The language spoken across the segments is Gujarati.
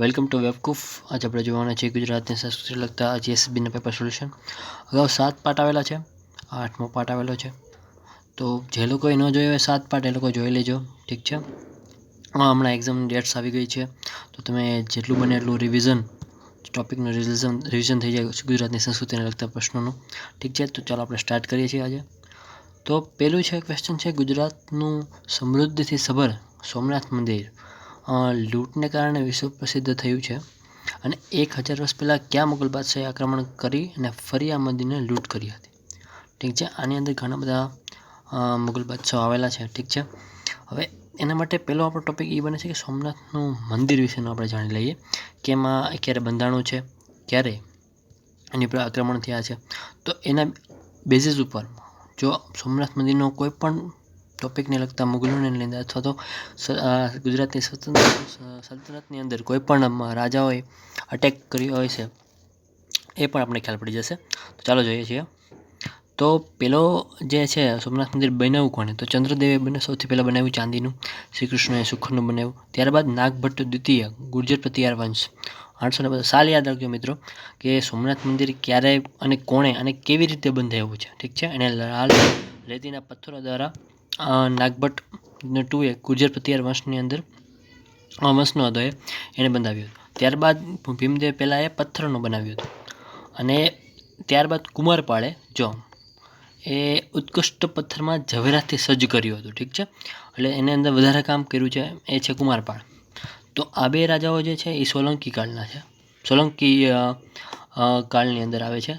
વેલકમ ટુ વેબકૂફ આજે આપણે જોવાના છે ગુજરાતની સંસ્કૃતિ લગતા જીએસબીના પેપર સોલ્યુશન અગાઉ સાત પાર્ટ આવેલા છે. આઠમો પાર્ટ આવેલો છે. તો જે લોકોએ ન જોયો હોય સાત પાર્ટ એ લોકો જોઈ લેજો. ઠીક છે? હમણાં એક્ઝામ ડેટ્સ આવી ગઈ છે. તો તમે જેટલું બને એટલું રિવિઝન ટોપિકનું રિવિઝન રિવિઝન થઈ જાય ગુજરાતની સંસ્કૃતિને લગતા પ્રશ્નોનું. ઠીક છે? તો ચાલો આપણે સ્ટાર્ટ કરીએ છીએ આજે. તો પહેલું છે ક્વેશ્ચન છે, ગુજરાતનું સમૃદ્ધિથી સભર સોમનાથ મંદિર. લૂંટને કારણે વિશ્વ પ્રસિદ્ધ થયું છે. અને એક હજાર વર્ષ પહેલાં ક્યાં મુગલ બાદશાહે આક્રમણ કરી અને ફરી આ મંદિરને લૂંટ કરી હતી? ઠીક છે, આની અંદર ઘણા બધા મુગલ બાદશાહ આવેલા છે. ઠીક છે. હવે એના માટે પહેલો આપણો ટોપિક એ બને છે કે સોમનાથનું મંદિર વિશેનું આપણે જાણી લઈએ. કે એમાં ક્યારે બંધાણું છે, ક્યારે એની ઉપર આક્રમણ થયા છે. તો એના બેઝિસ ઉપર જો સોમનાથ મંદિરનો કોઈ પણ ટોપિકને લગતા મુગલોને લઈને અથવા તો ગુજરાતની સ્વતંત્ર સલ્તનતની અંદર કોઈ પણ રાજાઓએ અટેક કર્યો હોય છે, એ પણ આપણે ખ્યાલ પડી જશે. તો ચાલો જોઈએ છીએ. તો પેલો જે છે, સોમનાથ મંદિર બનાવ્યું કોણે? તો ચંદ્રદેવે બને, સૌથી પહેલાં બનાવ્યું ચાંદીનું શ્રી કૃષ્ણએ સુખનું બનાવ્યું. ત્યારબાદ નાગભટ્ટ દ્વિતીય, ગુર્જર પ્રતિહાર વંશ. આઠસો ને સાલ યાદ રાખજો મિત્રો, કે સોમનાથ મંદિર ક્યારે અને કોણે અને કેવી રીતે બંધાયું છે? ઠીક છે? અને લાલ રેતીના પથ્થરો દ્વારા નાગભટ્ટ ટુએ ગુર્જર પ્રતિહાર વંશની અંદર વંશનો હતો એ એણે બંધાવ્યું હતું. ત્યારબાદ ભીમદેવ પહેલાં એ પથ્થરનો બનાવ્યું હતું અને ત્યારબાદ કુમારપાળે જો એ ઉત્કૃષ્ટ પથ્થરમાં ઝવેરાતથી સજ્જ કર્યું હતું, ઠીક છે? એટલે એની અંદર વધારે કામ કર્યું છે, એ છે કુમારપાળ. તો આ બે રાજાઓ જે છે એ સોલંકી કાળના છે. સોલંકી કાળની અંદર આવે છે.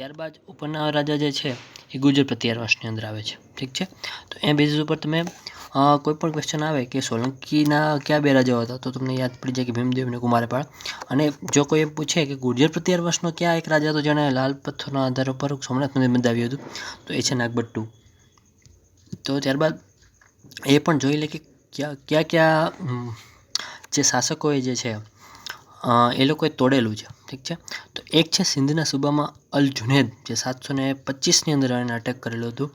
ત્યારબાદ ઉપરના રાજા જે છે, એ પ્રતિહાર વર્ષની અંદર આવે છે. ઠીક છે? તો એ બેઝિસ ઉપર તમે કોઈ પણ ક્વેશ્ચન આવે કે સોલંકીના કયા બે રાજાઓ હતા, તો તમને યાદ પડી જાય કે ભીમદેવ અને કુમારપાળ. અને જો કોઈ એમ પૂછે કે ગુર્જર પ્રતિહાર વર્ષનો ક્યાં એક રાજા હતો જેણે લાલ પથ્થરના આધાર ઉપર સોમનાથ મંદિર બંધાવ્યું હતું, તો એ છે નાગભટ્ટુ. તો ત્યારબાદ એ પણ જોઈ લે કે ક્યાં, કયા કયા જે શાસકોએ જે છે એ લોકોએ તોડેલું છે, ઠીક છે? તો એક છે સિંધના સુબામાં અલ જુનેદ, જે સાતસો ને પચીસની અંદર એને અટેક કરેલું હતું.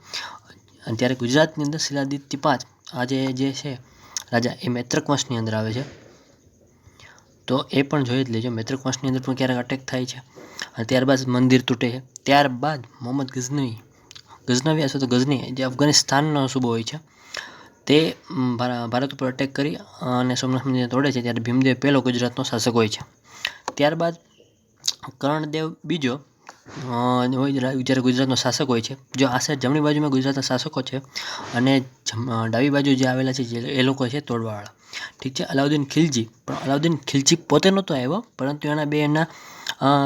ત્યારે ગુજરાતની અંદર શિલાદિત્ય પાંચ, આજે જે છે, રાજા એ મૈત્રક વંશની અંદર આવે છે. તો એ પણ જોઈ જ લેજો, મૈત્રક વંશની અંદર પણ ક્યારેક અટેક થાય છે. અને ત્યારબાદ મંદિર તૂટે છે. ત્યારબાદ મોહમ્મદ ગઝનવી ગઝનવી અથવા તો ગઝની જે અફઘાનિસ્તાનનો સૂબો હોય છે તે ભારત ઉપર અટેક કરી અને સોમનાથ મંદિરને તોડે છે. ત્યારે ભીમદેવ પહેલો ગુજરાતનો શાસક હોય છે. ત્યારબાદ કર્ણદેવ બીજો હોય જ્યારે ગુજરાતનો શાસક હોય છે. જો આશે જમણી બાજુમાં ગુજરાતના શાસકો છે અને ડાબી બાજુ જે આવેલા છે જે, એ લોકો છે તોડવાવાળા. ઠીક છે? અલાઉદ્દીન ખિલજી. પણ અલાઉદ્દીન ખિલજી પોતે નહોતો આવ્યો, પરંતુ એના બે એના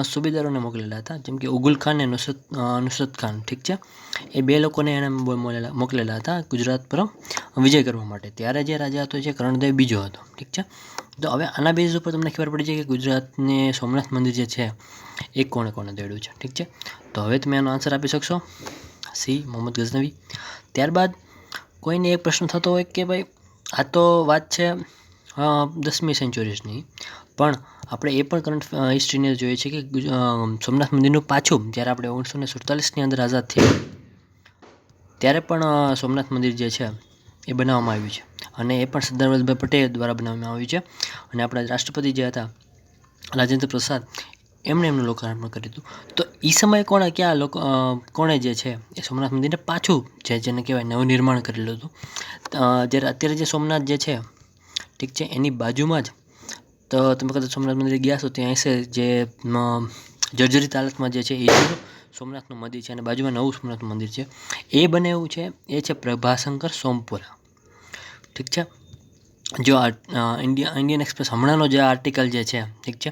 સુબેદારોને મોકલેલા હતા. જેમ કે ઉગુલ ખાન અને નુસરત નુસરત ખાન, ઠીક છે? એ બે લોકોને એણે મોકલેલા હતા ગુજરાત પર વિજય કરવા માટે. ત્યારે જે રાજા હતો, જે કર્ણદેવ બીજો હતો, ઠીક છે? તો હવે આના બેઝ ઉપર તમને ખબર પડી જાય કે ગુજરાતને સોમનાથ મંદિર જે છે, એ કોણે કોણે દોડ્યું છે, ઠીક છે? તો હવે તમે એનો આન્સર આપી શકશો? સી, મોહમ્મદ ગઝનવી. ત્યારબાદ કોઈને એક પ્રશ્ન થતો હોય કે ભાઈ, આ તો વાત છે દસમી સેન્ચુરીઝની પણ આપણે એ પણ કરંટ હિસ્ટ્રીને જોઈએ છે કે સોમનાથ મંદિરનું પાછું, જ્યારે આપણે ઓગણીસો ને સુડતાલીસની અંદર આઝાદ થયા, ત્યારે પણ સોમનાથ મંદિર જે છે, એ બનાવવામાં આવ્યું છે. અને એ પણ સરદાર વલ્લભભાઈ પટેલ દ્વારા બનાવવામાં આવ્યું છે. અને આપણા રાષ્ટ્રપતિ જે હતા, રાજેન્દ્ર પ્રસાદ, એમણે એમનું લોકાર્પણ કર્યું હતું. તો એ સમયે કોણે, ક્યાં લોકો કોણે જે છે, એ સોમનાથ મંદિરને પાછું, જે જેને કહેવાય નવું નિર્માણ કરેલું હતું જ્યારે અત્યારે જે સોમનાથ જે છે, ઠીક છે, એની બાજુમાં જ તો તમે કદાચ સોમનાથ મંદિરે ગયા છો ત્યાં હશે જે જર્જરિત હાલતમાં જે છે એ સોમનાથનું મંદિર છે અને બાજુમાં નવું સોમનાથ મંદિર છે. એ બને એવું છે, એ છે પ્રભાશંકર સોમપુરા. ઠીક છે? જો ઇન્ડિયા, ઇન્ડિયન એક્સપ્રેસ હમણાંનો જે આર્ટિકલ જે છે, ઠીક છે,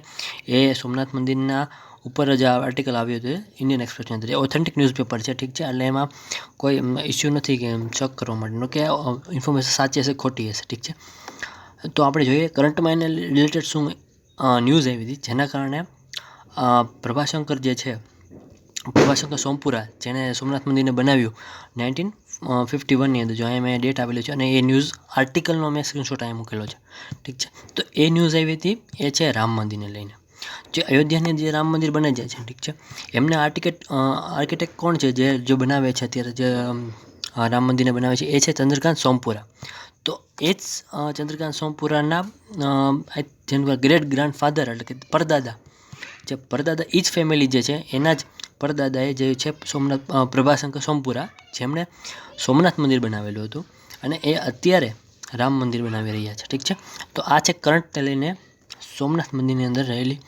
એ સોમનાથ મંદિરના ઉપર જ આર્ટિકલ આવ્યું હતું, ઇન્ડિયન એક્સપ્રેસની અંદર. ઓથેન્ટિક ન્યૂઝપેપર છે, ઠીક છે, એટલે એમાં કોઈ ઇસ્યુ નથી કે ચેક કરવા માટેનો કે ઇન્ફોર્મેશન સાચી હશે, ખોટી હશે, ઠીક છે? તો આપણે જોઈએ કરંટમાં એને રિલેટેડ શું ન્યૂઝ આવી હતી, જેના કારણે પ્રભાશંકર જે છે, પ્રભાશંકર સોમપુરા, જેણે સોમનાથ મંદિરને બનાવ્યું નાઇન્ટીન ફિફ્ટી વનની અંદર, જો અહીંયા મેં ડેટ આવેલી છે, અને એ ન્યૂઝ આર્ટિકલનો મેં સ્ક્રીનશોટ અહીંયા મૂકેલો છે. ઠીક છે? તો એ ન્યૂઝ આવી હતી, એ છે રામ મંદિરને લઈને. જે અયોધ્યાની જે રામ મંદિર બને છે, ઠીક છે? એમને આર્ટિકેટ આર્કિટેક્ટ કોણ છે, જે, જો બનાવે છે, અત્યારે જે રામ મંદિરને બનાવે છે, એ છે ચંદ્રકાંત સોમપુરા. તો એ જ ચંદ્રકાંત સોમપુરાના જેનું ગ્રેટ ગ્રાન્ડ ફાધર એટલે કે પરદાદા. જે પરદાદા એ ફેમિલી જે છે, એના જ પરદાદાએ જે છે સોમનાથ પ્રભાશંકર સોમપુરા, જેમણે સોમનાથ મંદિર બનાવેલું હતું અને એ અત્યારે રામ મંદિર બનાવી રહ્યા છે, ઠીક છે? તો આ છે કરંટને લઈને સોમનાથ મંદિરની અંદર રહેલી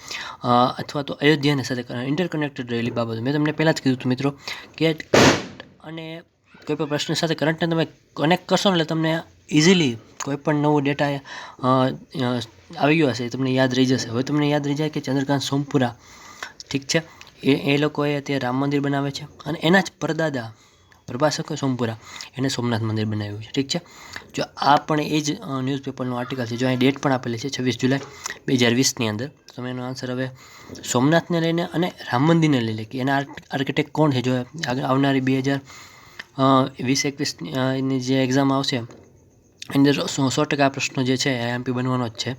અથવા તો અયોધ્યાની સાથે ઇન્ટરકનેક્ટેડ રહેલી બાબતો. મેં તમને પહેલાં જ કીધું હતું મિત્રો કે અને કોઈ પણ પ્રશ્ન સાથે કરંટને તમે કનેક્ટ કરશો ને એટલે તમને ઇઝીલી કોઈ પણ નવો ડેટા આવી ગયો હશે તમને યાદ રહી જશે. હવે તમને યાદ રહી જાય કે ચંદ્રકાંત સોમપુરા, ઠીક છે? એ એ લોકોએ અત્યારે રામ મંદિર બનાવે છે અને એના જ પરદાદા પ્રભાશંકર સોમપુરા એને સોમનાથ મંદિર બનાવ્યું છે, ઠીક છે? જો આ પણ એ જ ન્યૂઝપેપરનો આર્ટિકલ છે, જો અહીં ડેટ પણ આપેલી છે, છવ્વીસ જુલાઈ બે હજાર વીસની અંદર. તમે એનો આન્સર હવે સોમનાથને લઈને અને રામ મંદિરને લઈને કે એના આર્કિટેક્ટ કોણ છે? જો આગળ આવનારી બે હજાર વીસ, એકવીસની જે એક્ઝામ આવશે એની અંદર સો ટકા પ્રશ્નો જે છે એ એમપી બનવાનો જ છે.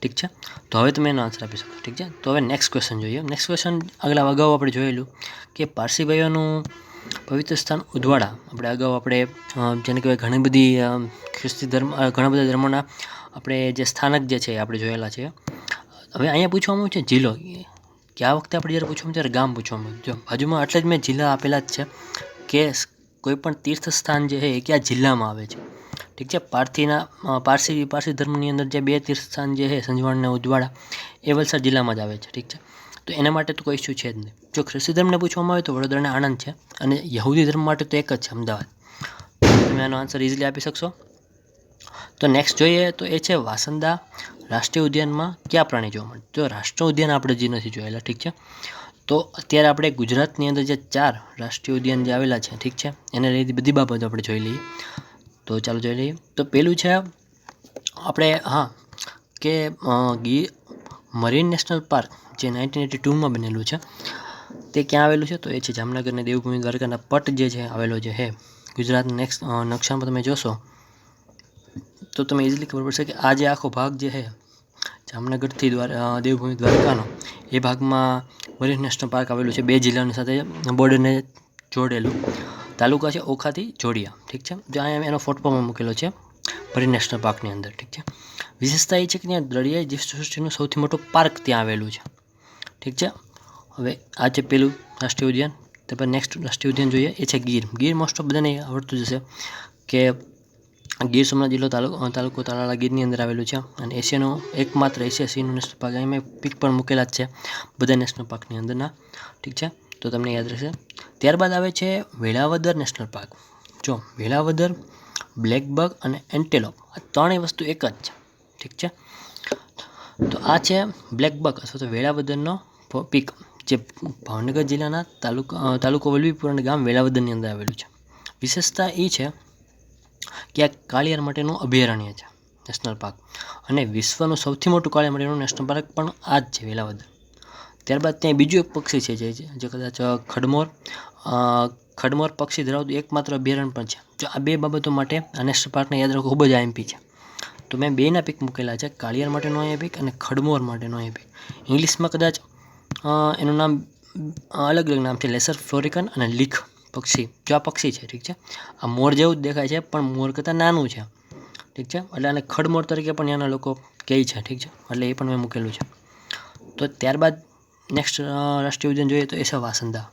ઠીક છે? તો હવે તમે એનો આન્સર આપી શકો. ઠીક છે? તો હવે નેક્સ્ટ ક્વેશ્ચન જોઈએ. નેક્સ્ટ ક્વેશ્ચન અગલા અગાઉ આપણે જોયેલું કે પારસી ભાઈઓનું પવિત્ર સ્થાન ઉદવાડા. આપણે અગાઉ આપણે જેને કહેવાય ઘણી બધી ખ્રિસ્તી ધર્મ ઘણા બધા ધર્મોના આપણે જે સ્થાનક જે છે આપણે જોયેલા છે. હવે અહીંયા પૂછવામાં છે જિલ્લો. કે આ વખતે આપણે જ્યારે પૂછવામાં ત્યારે ગામ પૂછવામાં. જો, બાજુમાં એટલે જ મેં જિલ્લા આપેલા જ છે કે કોઈપણ કોઈ તીર્થ સ્થાન જે છે એ કયા જિલ્લામાં આવે છે? ઠીક છે? પારથીના પારસી પારસી ધર્મની અંદર જે બે તીર્થસ્થાન જે છે સંજવાણ અને ઉદવાડા એ વલસાડ જિલ્લામાં જ આવે છે, ઠીક છે? તો એના માટે તો કોઈ ઇસ્યુ છે જ નહીં. જો ખ્રિસ્તી ધર્મને પૂછવામાં આવે તો વડોદરા અને આણંદ છે અને યહૂદી ધર્મ માટે તો એક જ છે, અમદાવાદ. તમે આનો આન્સર ઇઝીલી આપી શકશો? તો નેક્સ્ટ જોઈએ તો એ છે વાસંદા રાષ્ટ્રીય ઉદ્યાનમાં કયા પ્રાણી જોવા મળે? તો રાષ્ટ્રીય ઉદ્યાન આપણે જે નથી જોયેલા, ઠીક છે? તો અત્યારે આપણે ગુજરાતની અંદર જે ચાર રાષ્ટ્રીય ઉદ્યાન જે આવેલા છે, ઠીક છે? એને લઈને બધી બાબતો આપણે જોઈ લઈએ. તો ચાલો જોઈ લઈએ. તો પેલું છે આપણે, હા, કે ગી, મરીન નેશનલ પાર્ક, જે નાઇન્ટીન એટી ટુમાં બનેલું છે, તે ક્યાં આવેલું છે? તો એ છે જામનગર અને દેવભૂમિ દ્વારકાના પટ જે છે, આવેલો જે છે, ગુજરાત નેક્સ્ટ નકશામાં તમે જોશો, તો તમે ઇઝીલી ખબર પડશે કે આ જે આખો ભાગ જે છે, જામનગરથી દ્વાર દેવભૂમિ દ્વારકાનો, એ ભાગમાં મરીન નેશનલ પાર્ક આવેલું છે, બે જિલ્લાની સાથે બોર્ડરને જોડેલું. તાલુકા છે ઓખાથી જોડિયા. ઠીક છે? જ્યાં એનો એનો ફોટોમાં મૂકેલો છે. ભરી નેશનલ પાર્કની અંદર. ઠીક છે? વિશેષતા એ છે કે ત્યાં દરિયાઈ જીવસૃષ્ટિનું સૌથી મોટું પાર્ક ત્યાં આવેલું છે. ઠીક છે? હવે આ છે પેલું રાષ્ટ્રીય ઉદ્યાન. ત્યારબાદ નેક્સ્ટ રાષ્ટ્રીય ઉદ્યાન જોઈએ. એ છે ગીર. ગીર મોસ્ટ ઓફ બધાને આવડતું જશે કે ગીર સોમનાથ જિલ્લો તાલુકો તાલુકો તાલાળા ગીરની અંદર આવેલું છે. અને એશિયાનો એકમાત્ર એશિયા સિંહનું નેશનલ પાર્ક એમાં પિક પણ મૂકેલા જ છે બધા નેશનલ પાર્કની અંદરના. ઠીક છે? તો તમને યાદ રહેશે. ત્યારબાદ આવે છે વેળાવદર નેશનલ પાર્ક. જો, વેળાવદર બ્લેકબગ અને એન્ટેલોપ આ ત્રણેય વસ્તુ એક જ છે. ઠીક છે? તો આ છે બ્લેકબર્ગ અથવા તો વેળાવદરનો પીક જે ભાવનગર જિલ્લાના તાલુકા તાલુકો વલભીપુર ગામ વેળાવદરની અંદર આવેલું છે. વિશેષતા એ છે કે આ કાળિયાર માટેનું અભયારણ્ય છે નેશનલ પાર્ક. અને વિશ્વનું સૌથી મોટું કાળિયાર માટેનું નેશનલ પાર્ક પણ આ જ છે વેળાવદર. ત્યારબાદ ત્યાં બીજું એક પક્ષી છે જે જે કદાચ ખડમોર. ખડમોર પક્ષી ધરાવતું એકમાત્ર અભયારણ્ય પણ છે. જો આ બે બાબતો માટે આ નેશનલ યાદ રાખવું ખૂબ જ આઈએમપી છે. તો મેં બેના પિક મૂકેલા છે, કાળિયાર માટેનો અહીંયા પિક અને ખડમોર માટેનો અહીંયા પિક. ઇંગ્લિશમાં કદાચ એનું નામ અલગ અલગ નામ છે, લેસર ફ્લોરિકન અને લીખ પક્ષી. જો આ પક્ષી છે, ઠીક છે? આ મોર જેવું જ દેખાય છે, પણ મોર કરતાં નાનું છે. ઠીક છે? એટલે આને ખડમોર તરીકે પણ ત્યાંના લોકો કહે છે, ઠીક છે? એટલે એ પણ મેં મૂકેલું છે. તો ત્યારબાદ નેક્સ્ટ રાષ્ટ્રીય ઉદ્યાન જોઈએ તો એ છે વાસંદા.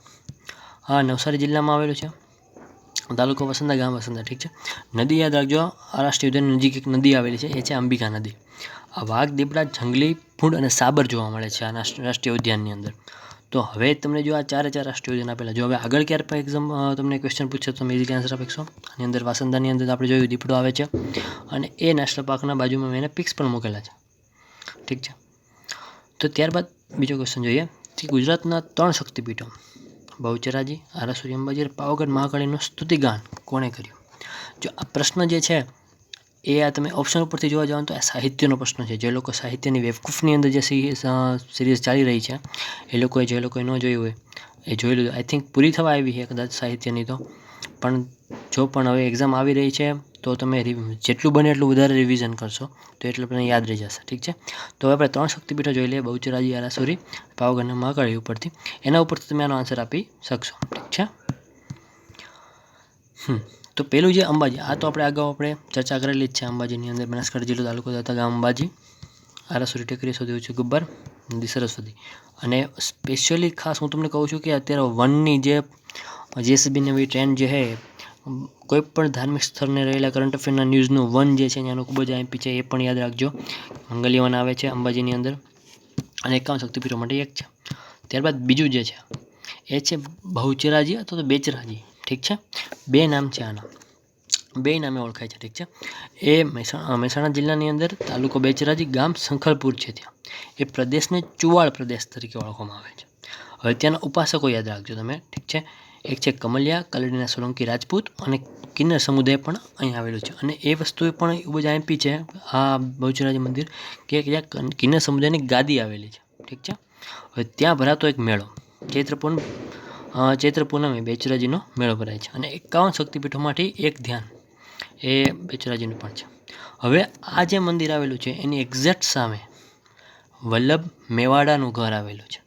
હા, નવસારી જિલ્લામાં આવેલું છે. તાલુકો વસંદા, ગામ વસંદા, ઠીક છે? નદી યાદ રાખજો, આ રાષ્ટ્રીય ઉદ્યાન નજીક એક નદી આવેલી છે, એ છે અંબિકા નદી. આ વાઘ, દીપડા, જંગલી, ફૂંડ અને સાબર જોવા મળે છે આ રાષ્ટ્રીય ઉદ્યાનની અંદર. તો હવે તમને જો આ ચારે ચાર રાષ્ટ્રીય ઉદ્યાન આપેલા, જો હવે આગળ ક્યારે પણ એક્ઝામ તમને ક્વેશ્ચન પૂછશે તો તમે ઇઝી આન્સર આપી આની અંદર વાસંદાની અંદર આપણે જોયું, દીપડો આવે છે અને એ નેશનલ પાર્કના બાજુમાં મેં એને પિક્સ પણ મૂકેલા છે. ઠીક છે? તો ત્યારબાદ બીજો ક્વેશ્ચન જોઈએ. કે ગુજરાતના ત્રણ શક્તિપીઠો, બહુચરાજી, આરાસુરી અંબાજી, પાવાગઢ મહાકાળીનું સ્તુતિગાન કોણે કર્યું? જો આ પ્રશ્ન જે છે, એ આ તમે ઓપ્શન ઉપરથી જોવા જાઓ તો આ સાહિત્યનો પ્રશ્ન છે. જે લોકો સાહિત્યની વેવકૂફની અંદર જે સિરીઝ ચાલી રહી છે, એ લોકોએ જે લોકોએ ન જોયું હોય, એ જોઈ લીધું. આઈ થિંક પૂરી થવા આવી છે કદાચ સાહિત્યની તો. પણ જો પણ હવે એક્ઝામ આવી રહી છે, તો તમે જેટલું બને એટલું વધારે રિવિઝન કરશો, તો એટલું તમને યાદ રહી જશે, ઠીક છે? તો હવે આપણે ત્રણ શક્તિપીઠો જોઈ લઈએ બહુચરાજી આરાસુરી પાવાગઢ અને મહાકાળી ઉપરથી. એના ઉપરથી તમે આનો આન્સર આપી શકશો, ઠીક છે? હમ, તો પેલું જે અંબાજી, આ તો આપણે અગાઉ આપણે ચર્ચા કરેલી જ છે, અંબાજીની અંદર બનાસકાંઠા જિલ્લો તાલુકો થતા ગામ અંબાજી. આરાસુરી ટેકરી સુધી ઊંચું ગબ્બર, નદી સરસ્વતી અને સ્પેશિયલી ખાસ હું તમને કહું છું કે અત્યારે વનની જે જેસીબી નવી ટ્રેન્ડ જે છે કોઈ પણ ધાર્મિક સ્થળને રહેલા કરંટ અફેરના ન્યૂઝનું વન જે છે એનું ખૂબ જ આઈપી છે એ પણ યાદ રાખજો. મંગલી વન આવે છે અંબાજીની અંદર. અને એકાવન શક્તિપીઠો માટે એક છે. ત્યારબાદ બીજું જે છે, એ છે બહુચરાજી અથવા તો બેચરાજી. ઠીક છે? બે નામ છે આના. બે નામે ઓળખાય છે, ઠીક છે? એ મહેસાણા મહેસાણા જિલ્લાની અંદર તાલુકો બેચરાજી, ગામ શંખલપુર છે ત્યાં. એ પ્રદેશને ચુવાળ પ્રદેશ તરીકે ઓળખવામાં આવે છે. હવે ત્યાંના ઉપાસકો યાદ રાખજો તમે, ઠીક છે? એક છે કમલિયા, કલડીના સોલંકી રાજપૂત અને કિન્નર સમુદાય પણ અહીં આવેલું છે. અને એ વસ્તુ પણ ખૂબ જ આઈપી છે, આ બહુચરાજી મંદિર, કે જ્યાં કિન્નર સમુદાયની ગાદી આવેલી છે. ઠીક છે? હવે ત્યાં ભરાતો એક મેળો ચૈત્ર પૂર્ણ ચૈત્ર પૂનમે બેચરાજીનો મેળો ભરાય છે. અને એકાવન શક્તિપીઠોમાંથી એક ધ્યાન એ બેચરાજીનું પણ છે. હવે આ જે મંદિર આવેલું છે, એની એક્ઝેક્ટ સામે વલ્લભ મેવાડાનું ઘર આવેલું છે.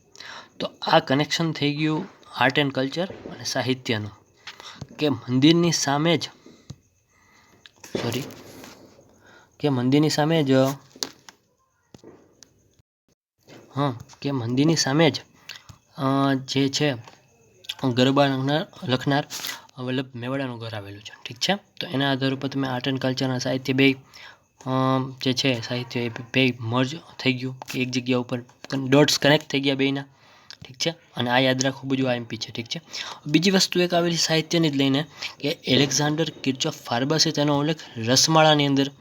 તો આ કનેક્શન થઈ ગયું આર્ટ એન્ડ કલ્ચર અને સાહિત્યનું. કે મંદિરની સામે જ સોરી કે મંદિરની સામે જ, હં, કે મંદિરની સામે જ જે છે, ગરબા લખનાર વલ્લભ મેવાડાનું ઘર આવેલું છે. ઠીક છે? તો એના આધાર ઉપર તમે આર્ટ એન્ડ કલ્ચર અને સાહિત્ય બે જે છે, સાહિત્ય એ બે મર્જ થઈ ગયું, કે એક જગ્યા ઉપર ડોટ્સ કનેક્ટ થઈ ગયા બેયના. ઠીક છે? અને આ યાદ રાખવું બધું આઈએમપી છે, ઠીક છે? બીજી વસ્તુ એક આવેલી સાહિત્યની જ લઈને કે એલેક્ઝાન્ડર કિર્ચોફ ફાર્બસે તેનો ઉલ્લેખ રસમાળાની અંદર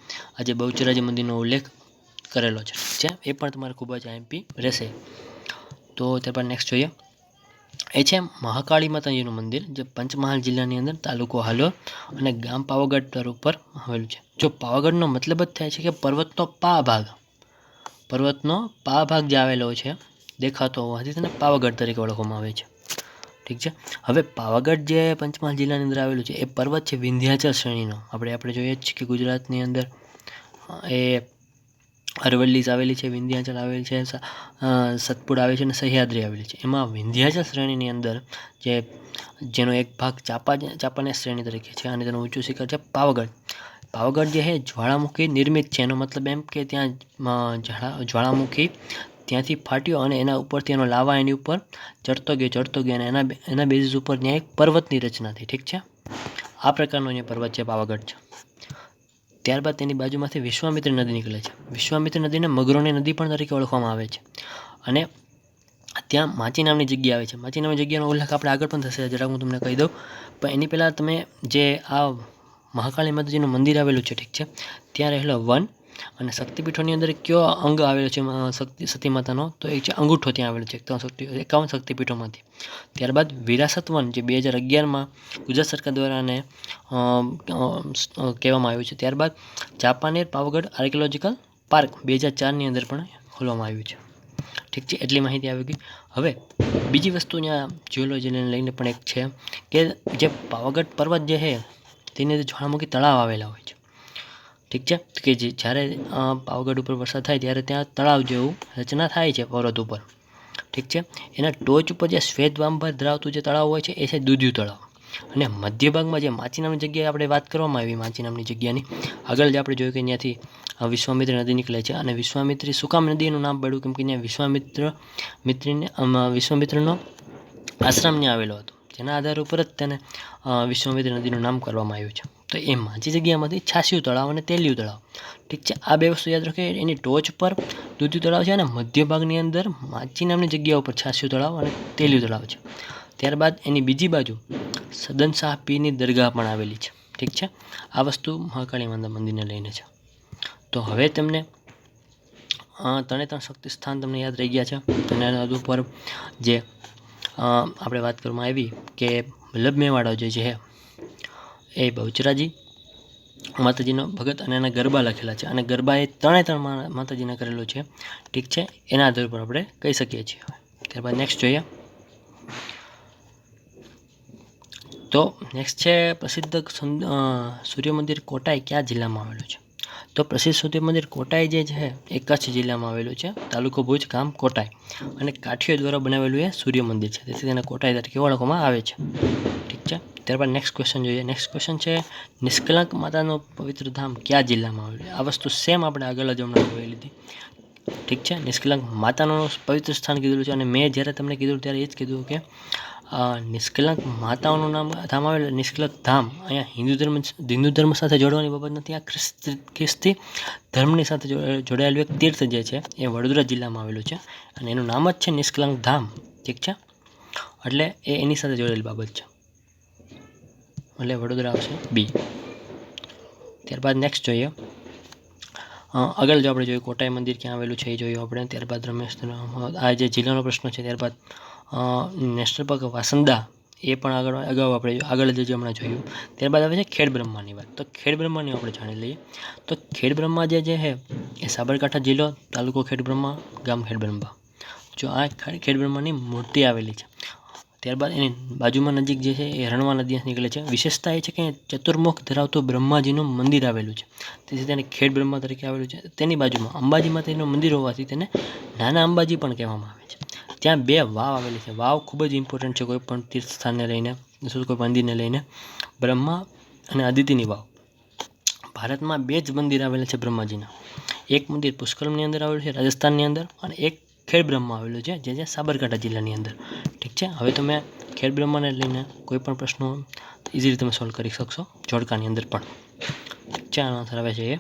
આજે બહુચરાજી મંદિરનો ઉલ્લેખ કરેલો છે, ઠીક છે? એ પણ તમારે ખૂબ જ આઈએમપી રહેશે. તો ત્યારબાદ નેક્સ્ટ જોઈએ. એ છે મહાકાળી માતાજીનું મંદિર, જે પંચમહાલ જિલ્લાની અંદર તાલુકો હાલો અને ગામ પાવાગઢ તર ઉપર આવેલું છે. જો પાવાગઢનો મતલબ જ થાય છે કે પર્વતનો પા ભાગ. પર્વતનો પા ભાગ જે આવેલો છે દેખાતો હોવાથી તેને પાવાગઢ તરીકે ઓળખવામાં આવે છે. ઠીક છે? હવે પાવાગઢ જે પંચમહાલ જિલ્લાની અંદર આવેલું છે, એ પર્વત છે વિંધ્યાચલ શ્રેણીનો. આપણે આપણે જોઈએ જ કે ગુજરાતની અંદર એ અરવલ્લી આવેલી છે, વિંધ્યાચલ આવેલી છે સતપુડ આવે છે અને સહ્યાદ્રી આવેલી છે. એમાં વિંધ્યાચલ શ્રેણીની અંદર જે, જેનો એક ભાગ ચાપા, ચાપાની શ્રેણી તરીકે છે અને તેનું ઊંચું શિખર છે પાવાગઢ. પાવાગઢ જે છે, જ્વાળામુખી નિર્મિત છે. એનો મતલબ એમ કે ત્યાં જ્વાળામુખી ત્યાંથી ફાટ્યો અને એના ઉપરથી એનો લાવા એની ઉપર ચડતો ગયો ચડતો ગયો અને એના એના બેઝિસ ઉપર ત્યાં એક પર્વતની રચના થઈ, ઠીક છે? આ પ્રકારનો અહીંયા પર્વત છે, પાવાગઢ છે. ત્યારબાદ તેની બાજુમાંથી વિશ્વામિત્ર નદી નીકળે છે. વિશ્વામિત્ર નદીને મગરોની નદી પણ તરીકે ઓળખવામાં આવે છે. અને ત્યાં માચી નામની જગ્યા આવે છે. માચી નામની જગ્યાનો ઉલ્લેખ આપણે આગળ પણ થશે જરા હું તમને કહી દઉં. પણ એની પહેલાં તમે જે આ મહાકાળી માતાજીનું મંદિર આવેલું છે, ઠીક છે? ત્યાં રહેલો વન અને શક્તિપીઠોની અંદર કયો અંગ આવેલો છે શક્તિ સતી માતાનો તો એ છે અંગૂઠો ત્યાં આવેલો છે એકાવન શક્તિ, એકાવન શક્તિપીઠોમાંથી. ત્યારબાદ વિરાસત વન જે બે હજાર અગિયારમાં ગુજરાત સરકાર દ્વારા આને કહેવામાં આવ્યું છે. ત્યારબાદ જાપાનેર પાવાગઢ આર્કિયોલોજીકલ પાર્ક, બે હજાર ચારની અંદર પણ ખોલવામાં આવ્યું છે. ઠીક છે, એટલી માહિતી આવી ગઈ. હવે, બીજી વસ્તુ ત્યાં જીઓલોજીને લઈને પણ એક છે કે જે પાવાગઢ પર્વત જે છે, તેની અંદર જ્વાળામુખી તળાવ આવેલા હોય છે. ઠીક છે? કે જે જ્યારે પાવાગઢ ઉપર વરસાદ થાય ત્યારે ત્યાં તળાવ જેવું રચના થાય છે પર્વત ઉપર. ઠીક છે? એના ટોચ ઉપર જે શ્વેત વાંભર ધરાવતું જે તળાવ હોય છે, એ છે દૂધિયું તળાવ. અને મધ્ય ભાગમાં જે માચીનામની જગ્યાએ આપણે વાત કરવામાં આવી માચી નામની જગ્યાની, આગળ જે આપણે જોયું કે ત્યાંથી વિશ્વામિત્ર નદી નીકળે છે અને વિશ્વામિત્રી સુકામ નદીનું નામ પડ્યું કેમ કે ત્યાં વિશ્વામિત્ર, મિત્રીને વિશ્વામિત્રનો આશ્રમ ત્યાં આવેલો હતો. જેના આધાર ઉપર જ તેને વિશ્વામિત્ર નદીનું નામ કરવામાં આવ્યું છે. તો એ માચી જગ્યામાંથી છાસિયું તળાવ અને તેલિયું તળાવ. ઠીક છે, આ બે વસ્તુ યાદ રાખીએ. એની ટોચ પર દૂધિયું તળાવ છે અને મધ્ય ભાગની અંદર માચી નામની જગ્યા ઉપર છાસિયું તળાવ અને તેલિયું તળાવ છે. ત્યારબાદ એની બીજી બાજુ સદન શાહ પીરની દરગાહ પણ આવેલી છે. ઠીક છે, આ વસ્તુ મહાકાળી માતા મંદિરને લઈને છે. તો હવે તેમને ત્રણે ત્રણ શક્તિ સ્થાન તમને યાદ રહી ગયા છે. અને ઉપર જે આપણે વાત કરવામાં આવી કે વલ્લભ મેવાડો જે છે એ બહુચરાજી, માતાજીનો ભગત અને એના ગરબા લખેલા છે. અને ગરબા એ ત્રણે ત્રણ માતાજીને કરેલું છે. ઠીક છે? એના આધાર પર આપણે કહી શકીએ છીએ. ત્યારબાદ નેક્સ્ટ જોઈએ. તો નેક્સ્ટ છે પ્રસિદ્ધ સૂર્ય મંદિર કોટાઈ કયા જિલ્લામાં આવેલું છે? તો પ્રસિદ્ધ સૂર્ય મંદિર કોટાઈ જે છે, એ કચ્છ જિલ્લામાં આવેલું છે. તાલુકો ભુજ, ગામ કોટાઈ. અને કાઠીઓ દ્વારા બનાવેલું એ સૂર્ય મંદિર છે. તેથી તેને કોટાઈ તરીકે ઓળખવામાં આવે છે. ત્યારબાદ નેક્સ્ટ ક્વેશ્ચન જોઈએ. નેક્સ્ટ ક્વેશ્ચન છે, નિષ્કલંક માતાનું પવિત્ર ધામ કયા જિલ્લામાં આવેલું આ વસ્તુ સેમ આપણે આગળ જ હમણાં જોઈ લીધી ઠીક છે? નિષ્કલંક માતાનું પવિત્ર સ્થાન કીધેલું છે અને મેં જ્યારે તમને કીધું ત્યારે એ જ કીધું કે નિષ્કલંક માતાઓનું નામ ધામ આવેલું નિષ્કલંક ધામ. અહીંયા હિન્દુ ધર્મ હિન્દુ ધર્મ સાથે જોડવાની બાબત નથી. આ ખ્રિસ્ત, ખ્રિસ્તી ધર્મની સાથે જોડાયેલું એક તીર્થ જે છે, એ વડોદરા જિલ્લામાં આવેલું છે અને એનું નામ જ છે નિષ્કલંક ધામ. ઠીક છે? એટલે એ એની સાથે જોડેલી બાબત છે. એટલે વડોદરા આવશે. બી. ત્યારબાદ નેક્સ્ટ જોઈએ. આગળ જો આપણે જોઈએ કોટાઈ મંદિર ક્યાં આવેલું છે એ જોયું આપણે. ત્યારબાદ રમેશ આ જે જિલ્લાનો પ્રશ્ન છે, ત્યારબાદ નેશનલ પાર્ક વાસંદા એ પણ આગળ, અગાઉ આપણે આગળ જે હમણાં જોયું. ત્યારબાદ આવે છે ખેડ બ્રહ્માની વાત. તો ખેડ બ્રહ્માની આપણે જાણી લઈએ. તો ખેડ બ્રહ્મા જે છે, એ સાબરકાંઠા જિલ્લો, તાલુકો ખેડ બ્રહ્મા, ગામ ખેડ બ્રહ્મા. જો આ ખેડ બ્રહ્માની મૂર્તિ આવેલી છે. ત્યારબાદ એની બાજુમાં નજીક જે છે એ રણવા નદી નીકળે છે. વિશેષતા એ છે કે ચતુર્મુખ ધરાવતું બ્રહ્માજીનું મંદિર આવેલું છે. તેથી તેને ખેડ બ્રહ્મા તરીકે આવેલું છે. તેની બાજુમાં અંબાજી માતાજીનું મંદિર હોવાથી તેને નાના અંબાજી પણ કહેવામાં આવે છે. ત્યાં બે વાવ આવેલી છે. વાવ ખૂબ જ ઇમ્પોર્ટન્ટ છે કોઈ પણ તીર્થસ્થાનને લઈને કોઈ મંદિરને લઈને. બ્રહ્મા અને અદિતિની વાવ. ભારતમાં બે જ મંદિર આવેલા છે બ્રહ્માજીના. એક મંદિર પુષ્કરમની અંદર આવેલું છે, રાજસ્થાનની અંદર, અને એક ખેડ બ્રહ્મા આવેલું છે, જે છે સાબરકાંઠા જિલ્લાની અંદર. છે. હવે તમે ખેડ બ્રહ્માને લઈને કોઈ પણ પ્રશ્નો ઇઝીલી તમે સોલ્વ કરી શકશો જોડકાની અંદર પણ. ચાર આન્સર આવે છે એ.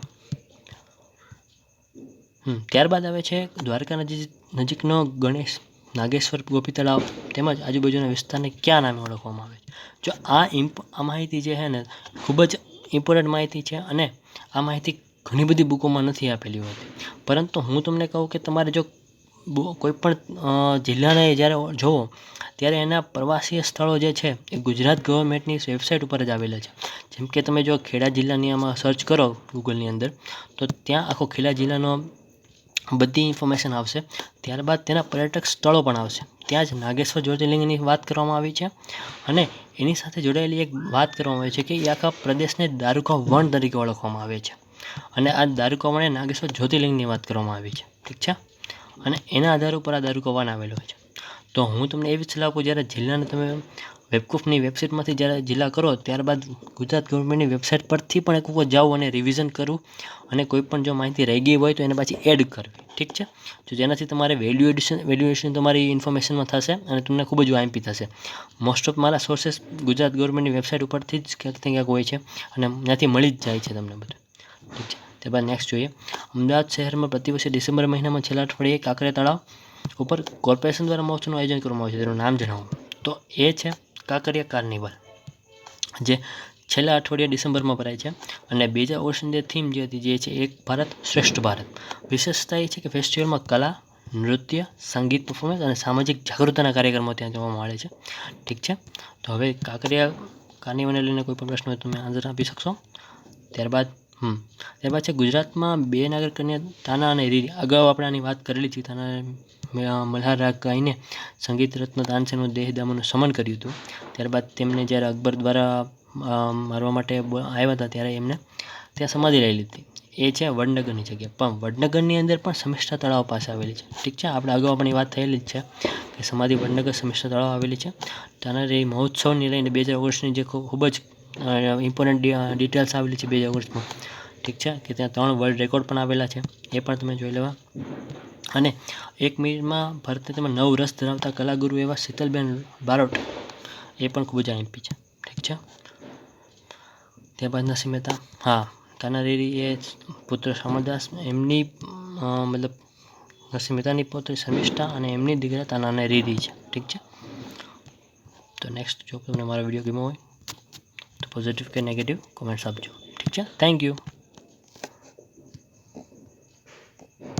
ત્યારબાદ આવે છે દ્વારકા નજીક, નજીકનો ગણેશ, નાગેશ્વર ગોપી તળાવ તેમજ આજુબાજુના વિસ્તારને ક્યાં નામે ઓળખવામાં આવે છે? જો આ આ માહિતી જે છે ને, ખૂબ જ ઇમ્પોર્ટન્ટ માહિતી છે અને આ માહિતી ઘણી બધી બુકોમાં નથી આપેલી હોતી. પરંતુ હું તમને કહું કે તમારે જો બુ- કોઈ પણ જિલ્લાને જ્યારે જોવો, ત્યારે એના પ્રવાસીય સ્થળો જે છે, એ ગુજરાત ગવર્મેન્ટની વેબસાઇટ ઉપર જ આવેલા છે. જેમ કે તમે જો ખેડા જિલ્લાની આમાં સર્ચ કરો ગૂગલની અંદર, તો ત્યાં આખો ખેડા જિલ્લાનો બધી ઇન્ફોર્મેશન આવશે. ત્યારબાદ તેના પર્યટક સ્થળો પણ આવશે. ત્યાં જ નાગેશ્વર જ્યોતિર્લિંગની વાત કરવામાં આવી છે અને એની સાથે જોડાયેલી એક વાત કરવામાં આવી છે કે એ આખા પ્રદેશને દારૂકા વન તરીકે ઓળખવામાં આવે છે. અને આ દારૂકા વણે નાગેશ્વર જ્યોતિર્લિંગની વાત કરવામાં આવી છે. ઠીક છે? અને એના આધાર ઉપર આ દારૂ કવાન આવેલો હોય છે. તો હું તમને એવી સલાહ આપું, જ્યારે જિલ્લાને તમે વેબકૂફની વેબસાઇટમાંથી જ્યારે જિલ્લા કરો, ત્યારબાદ ગુજરાત ગવર્મેન્ટની વેબસાઇટ પરથી પણ એક વખત જાઓ અને રિવિઝન કરવું અને કોઈ પણ જો માહિતી રહી ગઈ હોય તો એને પાછી એડ કરવી. ઠીક છે? તો જેનાથી તમારે વેલ્યુ એડિશન વેલ્યુએશન તમારી ઇન્ફોર્મેશનમાં થશે અને તમને ખૂબ જ વાયમપી થશે. મોસ્ટ ઓફ મારા સોર્સેસ ગુજરાત ગવર્મેન્ટની વેબસાઇટ ઉપરથી જ ક્યાંક ક્યાંક હોય છે અને ત્યાંથી મળી જ જાય છે તમને બધું. ઠીક છે? ત્યારબાદ નેક્સ્ટ જોઈએ. અમદાવાદ શહેરમાં પ્રતિવર્ષે ડિસેમ્બર મહિનામાં છેલ્લા અઠવાડિયે કાંકરિયા તળાવ ઉપર કોર્પોરેશન દ્વારા મહોત્સવનું આયોજન કરવામાં આવે છે. તેનું નામ જણાવો. તો એ છે કાંકરિયા કાર્નિવલ, જે છેલ્લા અઠવાડિયા ડિસેમ્બરમાં ભરાય છે અને બીજા હજાર ઓગણીસની થીમ જે હતી, જે છે એક ભારત શ્રેષ્ઠ ભારત. વિશેષતા એ છે કે ફેસ્ટિવલમાં કલા, નૃત્ય, સંગીત પરફોર્મન્સ અને સામાજિક જાગૃતતાના કાર્યક્રમો ત્યાં જોવા મળે છે. ઠીક છે? તો હવે કાંકરિયા કાર્નિવલને લઈને કોઈ પણ પ્રશ્ન હોય તમે આન્સર આપી શકશો. ત્યારબાદ ત્યારબાદ છે ગુજરાતમાં બે નાગર કન્યા તાના અને રીરી અગાઉ આપણે આની વાત કરેલી છે તાના મલ્હાર રાગ ગાઈને સંગીત રત્ન તાનસેનનું દેહદામનું સમન કર્યું હતું. ત્યારબાદ તેમને જ્યારે અકબર દ્વારા મારવા માટે આવ્યા હતા, ત્યારે એમને ત્યાં સમાધિ લઈ લીધી. એ છે વડનગરની જગ્યા. પણ વડનગરની અંદર પણ સમિષ્ઠા તળાવ પાસે આવેલી છે. ઠીક છે, આપણે અગાઉ આપણી વાત થયેલી જ છે કે સમાધિ વડનગર સમિષ્ઠા તળાવ આવેલી છે. તાના રે મહોત્સવની લઈને બે હજાર ઓગણીસની જે ખૂબ જ ઇમ્પોર્ટન્ટ ડિટેલ્સ આવેલી છે બે હજાર ઓગણીસમાં. ઠીક છે? કે ત્યાં ત્રણ વર્લ્ડ રેકોર્ડ પણ આવેલા છે. એ પણ તમે જોઈ લેવા. અને એક મિનિટમાં તમે નવ રસ ધરાવતા કલાગુરુ એવા શીતલબેન બારોટ એ પણ ખૂબ જ એમપી છે. ઠીક છે? ત્યારબાદ નરસિંહ મહેતા. હા, તાનારીરી એ પુત્ર શામળદાસ એમની મતલબ નરસિંહ મહેતાની પુત્રી શર્મિષ્ઠા અને એમની દીકરા તાનાને રીરી છે. ઠીક છે? તો નેક્સ્ટ જો તમને મારો વીડિયો ગમ્યો હોય તો પોઝિટિવ કે નેગેટિવ કોમેન્ટ્સ આપજો. ઠીક છે? Thank you